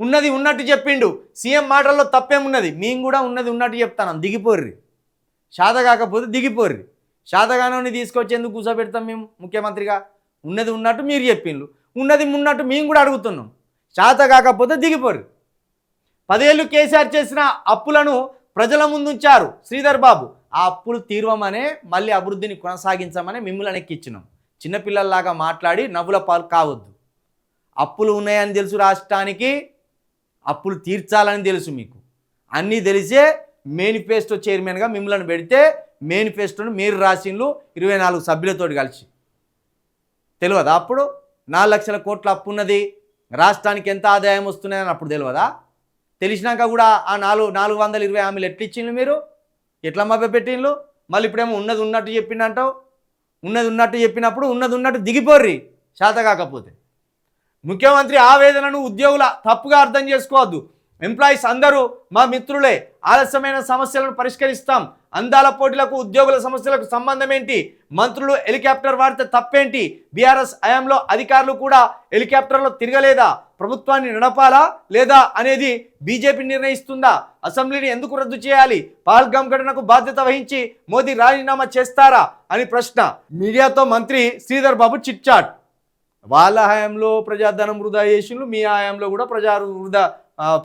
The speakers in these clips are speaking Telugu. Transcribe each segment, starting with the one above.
ఉన్నది ఉన్నట్టు చెప్పిండు. సీఎం మాటల్లో తప్పేమున్నది? మేము కూడా ఉన్నది ఉన్నట్టు చెప్తాను. దిగిపోర్రి. శాత కాకపోతే దిగిపోర్రి. శాతగానాన్ని తీసుకొచ్చి ఎందుకు కూర్చోబెడతాం మేము ముఖ్యమంత్రిగా. ఉన్నది ఉన్నట్టు మీరు చెప్పిండ్రు. ఉన్నది ఉన్నట్టు మేము కూడా అడుగుతున్నాం. శాత కాకపోతే దిగిపోర్రి. పదేళ్ళు కేసీఆర్ చేసిన అప్పులను ప్రజల ముందుంచారు శ్రీధర్ బాబు. ఆ అప్పులు తీర్వమనే మళ్ళీ అభివృద్ధిని కొనసాగించమని మిమ్మల్ని ఎక్కిచ్చినాం చిన్నపిల్లల్లాగా మాట్లాడి నవ్వుల పాలు కావద్దు. అప్పులు ఉన్నాయని తెలుసు రాష్ట్రానికి. అప్పులు తీర్చాలని తెలుసు మీకు. అన్నీ తెలిసే మేనిఫెస్టో చైర్మన్గా మిమ్మల్ని పెడితే మేనిఫెస్టోను మీరు రాసిండ్లు ఇరవై నాలుగు సభ్యులతో కలిసి. తెలియదా అప్పుడు? నాలుగు లక్షల కోట్ల అప్పు ఉన్నది రాష్ట్రానికి ఎంత ఆదాయం వస్తున్నాయని అప్పుడు తెలియదా? తెలిసినాక కూడా ఆ నాలుగు నాలుగు వందల ఇరవై హామీలు ఎట్లా ఇచ్చిండ్రు మీరు? ఎట్లా మభ్య పెట్టిండ్రు మళ్ళీ ఇప్పుడేమో ఉన్నది ఉన్నట్టు చెప్పిండంటావు? ఉన్నది ఉన్నట్టు చెప్పినప్పుడు ఉన్నది ఉన్నట్టు దిగిపోర్రి. శాత కాకపోతే. ముఖ్యమంత్రి ఆవేదనను ఉద్యోగుల తప్పుగా అర్థం చేసుకోవద్దు. ఎంప్లాయీస్ అందరూ మా మిత్రులే. ఆలస్యమైన సమస్యలను పరిష్కరిస్తాం. అందాల పోటీలకు ఉద్యోగుల సమస్యలకు సంబంధం ఏంటి? మంత్రులు హెలికాప్టర్ వాడితే తప్పేంటి? బీఆర్ఎస్ హయాంలో అధికారులు కూడా హెలికాప్టర్లో తిరగలేదా? ప్రభుత్వాన్ని నడపాలా లేదా అనేది బీజేపీ నిర్ణయిస్తుందా? అసెంబ్లీని ఎందుకు రద్దు చేయాలి? పాల్గామ్ ఘటనకు బాధ్యత వహించి మోదీ రాజీనామా చేస్తారా? అని ప్రశ్న. మీడియాతో మంత్రి శ్రీధర్ బాబు చిట్చాట్. వాళ్ళ హయాంలో ప్రజాధనం వృధా చేసిండ్రు మీ హయాంలో కూడా ప్రజా వృధా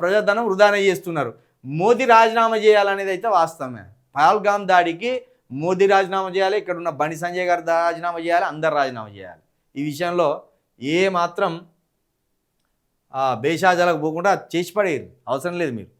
ప్రజాధనం వృధానే చేస్తున్నారు. మోదీ రాజీనామా చేయాలనేది అయితే వాస్తవమే. పహల్గామ్ దాడికి మోదీ రాజీనామా చేయాలి ఇక్కడ ఉన్న బండి సంజయ్ గారు రాజీనామా చేయాలి అందరు రాజీనామా చేయాలి. ఈ విషయంలో ఏ మాత్రం బేషాజాలకు పోకుండా చేసి పడేయరు. అవసరం లేదు మీరు.